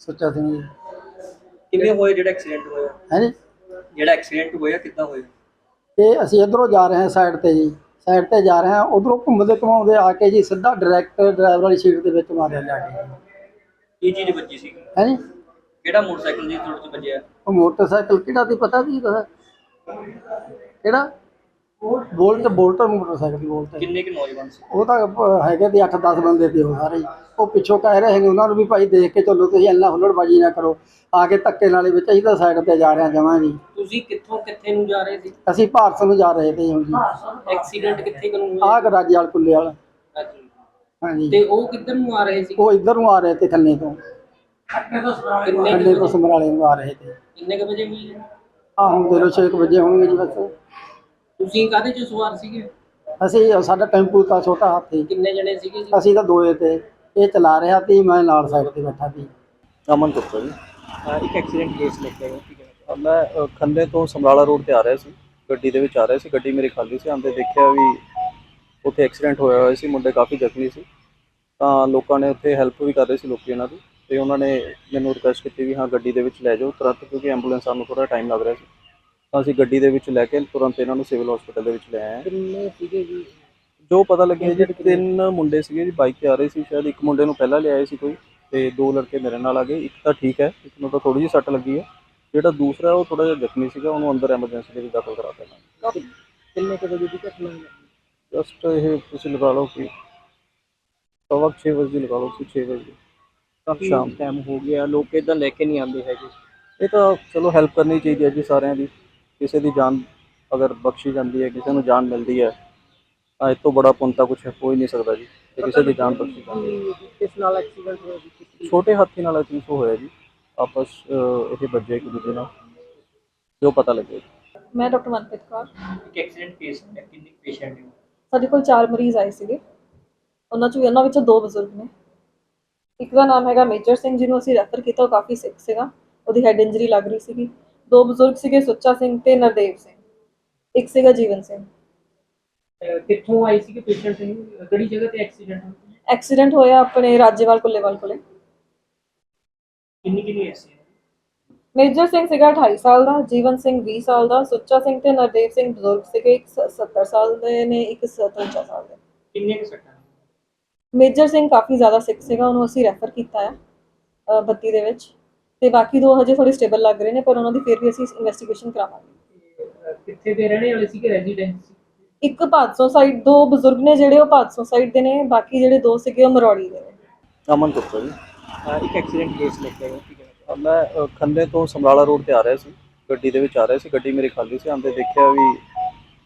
ਸੁੱਚਾ ਸਿੰਘ ਜੀ ਕਿਵੇਂ ਹੋਇਆ ਜਿਹੜਾ ਐਕਸੀਡੈਂਟ ਹੋਇਆ? ਹੈ? ਜੀ ਜਿਹੜਾ ਐਕਸੀਡੈਂਟ ਹੋਇਆ ਕਿੱਦਾਂ ਹੋਇਆ? ਤੇ ਅਸੀਂ ਇਧਰੋਂ ਜਾ ਰਹੇ ਹਾਂ ਸਾਈਡ ਤੇ ਜੀ। ਸਾਈਡ ਤੇ ਜਾ ਰਹੇ ਹਾਂ ਉਧਰੋਂ ਘੁੰਮਦੇ ਘੁਮਾਉਂਦੇ ਆ ਕੇ ਜੀ ਸਿੱਧਾ ਡਾਇਰੈਕਟ ਡਰਾਈਵਰ ਵਾਲੀ ਸੀਟ ਦੇ ਵਿੱਚ ਮਾਰਿਆ ਜਾ ਕੇ। ਕੀ ਚੀਜ਼ ਵੱਜੀ ਸੀ? ਹੈ ਜੀ? ਕਿਹੜਾ ਮੋਟਰਸਾਈਕਲ ਦੀ ਤੁਹਾਡੇ ਚ ਵੱਜਿਆ? ਉਹ ਮੋਟਰਸਾਈਕਲ ਕਿਹੜਾ ਤੇ ਪਤਾ ਵੀ ਕਿਹੜਾ? ਬੋਲਟ ਬੋਲਟ ਮੋਟਰਸਾਈਕਲ ਦੀ ਬੋਲਟ ਕਿੰਨੇ ਕੁ ਨੌਜਵਾਨ ਸੀ? ਉਹ ਤਾਂ ਅਹ, ਹੈਗੇ ਤੇ 8-10 ਬੰਦੇ ਤੇ ਉਹ ਸਾਰੇ ਹੀ। ਉਹ ਪਿੱਛੋਂ ਕਹਿ ਰਹੇ ਹੈਗੇ ਉਹਨਾਂ ਨੂੰ ਵੀ ਭਾਈ ਦੇਖ ਕੇ ਚੱਲੋ ਤੁਸੀਂ ਇੰਨਾ ਹੁੱਲੜਬਾਜੀ ਨਾ ਕਰੋ। ਆ ਕੇ ਧੱਕੇ ਨਾਲੇ ਵਿੱਚ ਅਸੀਂ ਤਾਂ ਸਾਈਡ ਤੇ ਜਾ ਰਹੇ ਹਾਂ ਜਮਾਂ ਜੀ ਤੁਸੀਂ ਕਿੱਥੋਂ ਕਿੱਥੇ ਨੂੰ ਜਾ ਰਹੇ ਸੀ? ਅਸੀਂ ਭਾਰਤ ਨੂੰ ਜਾ ਰਹੇ ਤੇ ਹੁਣ ਜੀ। ਐਕਸੀਡੈਂਟ ਕਿੱਥੇ ਕਨੂੰ ਹੋਇਆ ਆਹ ਗਰਾਜੇ ਵਾਲ ਕੁੱਲੇ ਵਾਲਾ। ਅੱਛਾ। ਹਾਂਜੀ। ਤੇ ਉਹ ਕਿੱਧਰ ਨੂੰ ਆ ਰਹੇ ਸੀ? ਉਹ ਇੱਧਰ ਨੂੰ ਆ ਰਹੇ ਤੇ ਖੰਨੇ ਤੋਂ। ਕਿੰਨੇ ਖੰਨੇ ਕੁ ਤੋਂ ਸਮਰਾਲੇ ਨੂੰ ਆ ਰਹੇ ਤੇ ਕਿੰਨੇ ਕੁ ਵਜੇ ਹੋਈ ਹੈ? ਆ ਹੁਣ ਦੇ ਲੋ 6 ਵਜੇ ਹੋਣਗੇ ਜੀ ਬਸ। ਤੁਸੀਂ ਕਾਹਦੇ ਚ ਸਵਾਰ ਸੀਗੇ? ਅਸੀਂ ਸਾਡਾ ਟੈਂਪੂ ਤਾਂ ਛੋਟਾ ਹਾਥੀ। ਕਿੰਨੇ ਜਣੇ ਸੀਗੇ ਜੀ? ਅਸੀਂ ਤਾਂ ਦੋਏ ਤੇ। ਇਹ ਚਲਾ ਰਿਹਾ ਸੀ ਮੈਂ ਨਾਲ ਸਾਈਡ ਤੇ ਬੈਠਾ ਸੀ। ਅਮਨ ਗੁਪਤਾ ਜੀ। ਇੱਕ ਐਕਸੀਡੈਂਟ ਕੇਸ ਲੈ ਕੇ ਆਏ ਹੋ ਅਹ ਮੈਂ ਅਹ, ਖੰਨੇ ਤੋਂ ਸਮਰਾਲਾ ਰੋਡ ਤੇ ਆ ਰਿਹਾ ਸੀ। ਗੱਡੀ ਦੇ ਵਿੱਚ ਆ ਰਿਹਾ ਸੀ ਗੱਡੀ ਮੇਰੀ ਖਾਲੀ ਸੀ। ਆਂਦੇ ਦੇਖਿਆ ਵੀ ਉੱਥੇ ਐਕਸੀਡੈਂਟ ਹੋਇਆ ਹੋਇਆ ਸੀ ਮੁੰਡੇ ਕਾਫੀ ਜ਼ਖਮੀ ਸੀ। ਤਾਂ ਲੋਕਾਂ ਨੇ ਉੱਥੇ ਹੈਲਪ ਵੀ ਕਰ ਰਹੇ ਸੀ ਲੋਕੀ ਇਹਨਾਂ ਦੀ। ਤੇ ਉਹਨਾਂ ਨੇ ਮੈਨੂੰ ਰਿਕੁਐਸਟ ਕੀਤੀ ਵੀ ਹਾਂ ਗੱਡੀ ਦੇ ਵਿੱਚ ਲੈ ਜਾਓ ਤੁਰੰਤ ਕਿਉਂਕਿ ਐਂਬੂਲੈਂਸ ਸਾਨੂੰ ਥੋੜਾ ਟਾਈਮ ਲੱਗ ਰਿਹਾ ਸੀ। ਤਾਂ ਅਸੀਂ ਗੱਡੀ ਦੇ ਵਿੱਚ ਲੈ ਕੇ ਤੁਰੰਤ ਇਹਨਾਂ ਨੂੰ ਸਿਵਲ ਹਸਪੀਟਲ ਦੇ ਵਿੱਚ ਲੈ ਆਏ। ਕਿੰਨੇ ਸੀਗੇ ਜੀ? ਜੋ ਪਤਾ ਲੱਗਿਆ ਜੀ ਤਿੰਨ ਮੁੰਡੇ ਸੀਗੇ ਜੀ ਬਾਈਕ ਤੇ ਆ ਰਹੇ ਸੀ ਸ਼ਾਇਦ ਇੱਕ ਮੁੰਡੇ ਨੂੰ ਪਹਿਲਾਂ ਲਿਆਏ ਸੀ ਕੋਈ ਤੇ ਦੋ ਲੜਕੇ ਮੇਰੇ ਨਾਲ ਆ ਗਏ ਇੱਕ ਤਾਂ ਠੀਕ ਹੈ ਇੱਕ ਨੂੰ ਤਾਂ ਥੋੜੀ ਜਿਹੀ ਸੱਟ ਲੱਗੀ ਹੈ। ਜਿਹੜਾ ਦੂਸਰਾ ਉਹ ਥੋੜਾ ਜਿਹਾ ਜ਼ਖਮੀ ਸੀਗਾ ਉਹਨੂੰ ਅੰਦਰ ਐਮਰਜੈਂਸੀ ਦੇ ਵਿੱਚ ਦਾਖਲ ਕਰਾ ਦਿੱਤਾ ਕਿੰਨੇ ਕੁ ਵਜੇ ਦੀ ਘਟਨਾ ਜਸਟ ਇਹ ਤੁਸੀਂ ਲਗਾ ਲਓ ਕਿ ਸਵਾ ਕੁ ਛੇ ਵਜੇ ਦੀ ਲਗਾ ਲਓ ਤੁਸੀਂ 6 ਵਜੇ ਕਾਫੀ ਸ਼ਾਮ। ਟਾਈਮ ਹੋ ਗਿਆ ਲੋਕ ਇਦਾਂ ਲੈ ਕੇ ਨਹੀਂ ਆਉਂਦੇ ਹੈਗੇ। ਇਹ ਤਾਂ ਚਲੋ ਹੈਲਪ ਕਰਨੀ ਚਾਹੀਦੀ ਹੈ ਜੀ ਸਾਰਿਆਂ ਦੀ। ਕਿਸੇ ਦੀ ਜਾਨ ਅਗਰ ਬਖਸ਼ੀ ਜਾਂਦੀ ਹੈ ਕਿਸੇ ਨੂੰ ਜਾਨ ਮਿਲਦੀ ਹੈ ਤਾਂ ਇਸ ਤੋਂ ਬੜਾ ਪੁੰਨ ਤਾਂ ਕੁਝ ਹੋ ਹੀ ਨਹੀਂ ਸਕਦਾ ਜੀ ਤੇ ਕਿਸੇ ਦੀ ਜਾਨ ਬਖਸ਼ੀ ਜਾਂਦੀ ਹੈ। ਕਿਸ ਨਾਲ ਐਕਸੀਡੈਂਟ ਹੋਇਆ ਜੀ? ਛੋਟੇ ਹਾਥੀ ਨਾਲ ਅਚੀਵ ਹੋਇਆ ਜੀ ਆਪਸ ਇਹ ਵੱਜੇ ਇੱਕ ਦੂਜੇ ਨਾਲ ਜੋ ਪਤਾ ਲੱਗੇ। ਮੈਂ ਡਾਕਟਰ ਮਨਪ੍ਰੀਤ ਕੌਰ। ਇੱਕ ਐਕਸੀਡੈਂਟ ਕੇਸ ਹੈ ਕਿੰਨੇ ਪੇਸ਼ੈਂਟ ਹੋ ਸਾਡੇ ਕੋਲ ਚਾਰ ਮਰੀਜ਼ ਆਏ ਸੀਗੇ। ਉਹਨਾਂ ਚੋਂ ਉਹਨਾਂ ਵਿੱਚੋਂ ਦੋ ਬਜ਼ੁਰਗ ਨੇ। ਇੱਕ ਦਾ ਨਾਮ ਹੈਗਾ ਮੇਜਰ ਸਿੰਘ ਜਿਹਨੂੰ ਅਸੀਂ ਰੈਫਰ ਕੀਤਾ ਉਹ ਕਾਫੀ ਸਿੱਕ ਸੀਗਾ। ਉਹਦੀ ਹੈਡ ਇੰਜਰੀ ਲੱਗ ਰਹੀ ਸੀਗੀ। ਦੋ ਬਜ਼ੁਰਗ ਸੀਗੇ ਸੁੱਚਾ ਸਿੰਘ ਤੇ ਨਰਦੇਵ ਸਿੰਘ। ਇੱਕ ਸੀਗਾ ਜੀਵਨ ਸਿੰਘ। ਕਿੱਥੋਂ ਆਏ ਸੀਗੇ ਪੇਸ਼ੈਂਟ ਕਿਹੜੀ ਜਗ੍ਹਾ ਤੇ ਐਕਸੀਡੈਂਟ ਹੋਇਆ? ਐਕਸੀਡੈਂਟ ਹੋਇਆ ਆਪਣੇ ਰਾਜੇਵਾਲ ਕੁੱਲੇਵਾਲ ਕੋਲੇ। ਕਿੰਨੀ ਕਿੰਨੀ ਐਸੀ? ਮੇਜਰ ਸਿੰਘ ਸੀਗਾ 28 ਸਾਲ ਦਾ ਜੀਵਨ ਸਿੰਘ 20 ਸਾਲ ਦਾ ਸੁੱਚਾ ਸਿੰਘ ਤੇ ਨਰਦੇਵ ਸਿੰਘ ਬਜ਼ੁਰਗ ਸੀਗੇ ਇੱਕ ਸ- 70 ਸਾਲ ਦੇ ਨੇ ਇੱਕ 57 ਸਾਲ ਦੇ। ਕਿੰਨੇ ਕੁ ਸੱਟਾਂ? ਮੇਜਰ ਸਿੰਘ ਕਾਫੀ ਜ਼ਿਆਦਾ ਸਿੱਕ ਸੀਗਾ ਉਹਨੂੰ ਅਸੀਂ ਰੈਫਰ ਕੀਤਾ ਹੈ ਅ, ਬੱਤੀ ਦੇ ਵਿੱਚ। ਤੇ ਬਾਕੀ ਦੋ ਹਜੇ ਥੋੜੇ ਸਟੇਬਲ ਲੱਗ ਰਹੇ ਨੇ ਪਰ ਉਹਨਾਂ ਦੀ ਫਿਰ ਵੀ ਅਸੀਂ ਇਨਵੈਸਟੀਗੇਸ਼ਨ ਕਰਾਵਾਂਗੇ। ਕਿੱਥੇ ਦੇ ਰਹਿਣੇ ਵਾਲੇ ਸੀਗੇ ਰੈਜ਼ੀਡੈਂਸ ਇੱਕ ਭਾਦਸੋਂ ਸਾਈਡ ਦੋ ਬਜ਼ੁਰਗ ਨੇ ਜਿਹੜੇ ਉਹ ਭਾਦਸੋਂ ਸਾਈਡ ਦੇ ਨੇ ਬਾਕੀ ਜਿਹੜੇ ਦੋ ਸੀਗੇ ਉਹ ਮਰੌੜੀ ਦੇ ਨੇ। ਅਮਨ ਗੁਪਤਾ ਜੀ। ਇੱਕ ਐਕਸੀਡੈਂਟ ਕੇਸ ਲੈ ਕੇ ਹੋ ਅਹ ਮੈਂ ਖੰਨੇ ਤੋਂ ਸਮਰਾਲਾ ਰੋਡ ਤੇ ਆ ਰਿਹਾ ਸੀ ਗੱਡੀ ਦੇ ਵਿੱਚ ਆ ਰਿਹਾ ਸੀ ਗੱਡੀ ਮੇਰੀ ਖਾਲੀ ਸੀ ਆਂਦੇ ਦੇਖਿਆ ਵੀ